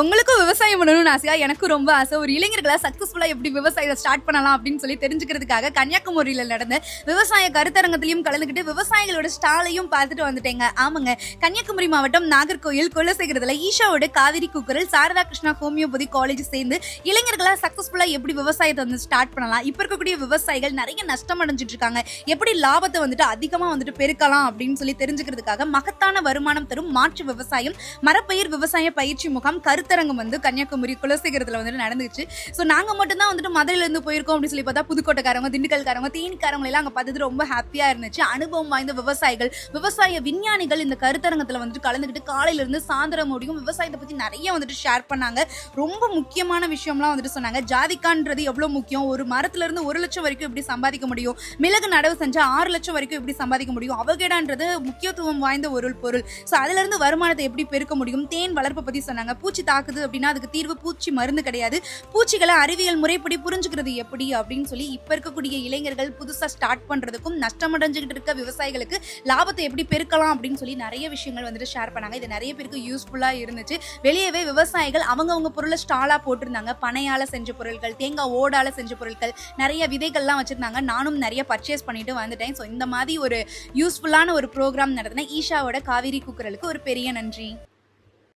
உங்களுக்கும் விவசாயம் பண்ணணும்னு ஆசையா? எனக்கும் ரொம்ப ஆசை. ஒரு இளைஞர்களை சக்சஸ்ஃபுல்லா எப்படி விவசாயத்தை ஸ்டார்ட் பண்ணலாம் அப்படின்னு சொல்லி தெரிஞ்சுக்கிறதுக்காக கன்னியாகுமரியில நடந்த விவசாய கருத்தரங்கத்திலையும் கலந்துக்கிட்டு விவசாயிகளோட ஸ்டாலையும் பார்த்துட்டு வந்துட்டேங்க. ஆமாங்க. கன்னியாகுமரி மாவட்டம் நாகர்கோயில் குலசேகரத்துல ஈஷாவோட காவிரி குக்கரில் சாரதா கிருஷ்ணா ஹோமியோபதி காலேஜ் சேர்ந்து இளைஞர்களா சக்சஸ்ஃபுல்லா எப்படி விவசாயத்தை வந்து ஸ்டார்ட் பண்ணலாம்? இப்ப இருக்கக்கூடிய விவசாயிகள் நிறைய நஷ்டம் அடைஞ்சிட்டு இருக்காங்க. எப்படி லாபத்தை வந்துட்டு அதிகமா வந்துட்டு பெருக்கலாம் அப்படின்னு சொல்லி தெரிஞ்சுக்கிறதுக்காக மகத்தான வருமானம் தரும் மாற்று விவசாயம் மரப்பயிர் விவசாய பயிற்சி முகாம் கருத்தரங்கம் வந்து கன்னியாகுமரி குலசேகரத்தில் வந்துட்டு நடந்துச்சு ஸோ நாங்கள் மட்டும்தான் வந்துட்டு மதுரையிலேருந்து போயிருக்கோம் அப்படின்னு சொல்லி பார்த்தா புதுக்கோட்டைக்காரங்க திண்டுக்கல்காரங்க தேனிக்காரங்க எல்லாம் அங்கே பார்த்தது ரொம்ப ஹாப்பியாக இருந்துச்சு. அனுபவம் வாய்ந்த விவசாயிகள் விவசாய விஞ்ஞானிகள் இந்த கருத்தரங்கத்தில் வந்துட்டு கலந்துக்கிட்டு காலையில இருந்து சாயந்தரம் முடியும். விவசாயத்தை பற்றி நிறைய வந்துட்டு ஷேர் பண்ணாங்க. ரொம்ப முக்கியமான விஷயம்லாம் வந்துட்டு சொன்னாங்க. ஜாதிக்கான்றது எவ்வளோ முக்கியம்? ஒரு மரத்துலேருந்து ஒரு லட்சம் வரைக்கும் எப்படி சம்பாதிக்க முடியும்? மிளகு நடவு செஞ்சால் ஆறு லட்சம் வரைக்கும் எப்படி சம்பாதிக்க முடியும்? அவகேடான்றது முக்கியத்துவம் வாய்ந்த ஒரு பொருள். ஸோ அதுலேருந்து வருமானத்தை எப்படி பெருக்க முடியும்? தேன் வளர்ப்பை பற்றி சொன்னாங்க. பூச்சி தாக்குது அப்படின்னா அதுக்கு தீர்வு பூச்சி மருந்து கிடையாது. பூச்சிகளை அறிவியல் முறைப்படி புரிஞ்சுக்கிறது எப்படி அப்படின்னு சொல்லி இப்போ இருக்கக்கூடிய இளைஞர்கள் புதுசாக ஸ்டார்ட் பண்றதுக்கும் நஷ்டமடைஞ்சுக்கிட்டு இருக்க விவசாயிகளுக்கு லாபத்தை எப்படி பெருக்கலாம் அப்படின்னு சொல்லி நிறைய விஷயங்கள் வந்துட்டு ஷேர் பண்ணாங்க. இது நிறைய பேருக்கு யூஸ்ஃபுல்லாக இருந்துச்சு. வெளியவே விவசாயிகள் அவங்கவுங்க பொருளை ஸ்டாலாக போட்டிருந்தாங்க. பனையால் செஞ்ச பொருட்கள் தேங்காய் ஓடால செஞ்ச பொருட்கள் நிறைய விதைகள்லாம் வச்சுருந்தாங்க. நானும் நிறைய பர்ச்சேஸ் பண்ணிட்டு வந்துட்டேன். ஸோ இந்த மாதிரி ஒரு யூஸ்ஃபுல்லான ஒரு ப்ரோக்ராம் நடத்தின ஈஷாவோட காவிரி குக்கரலுக்கு ஒரு பெரிய நன்றி.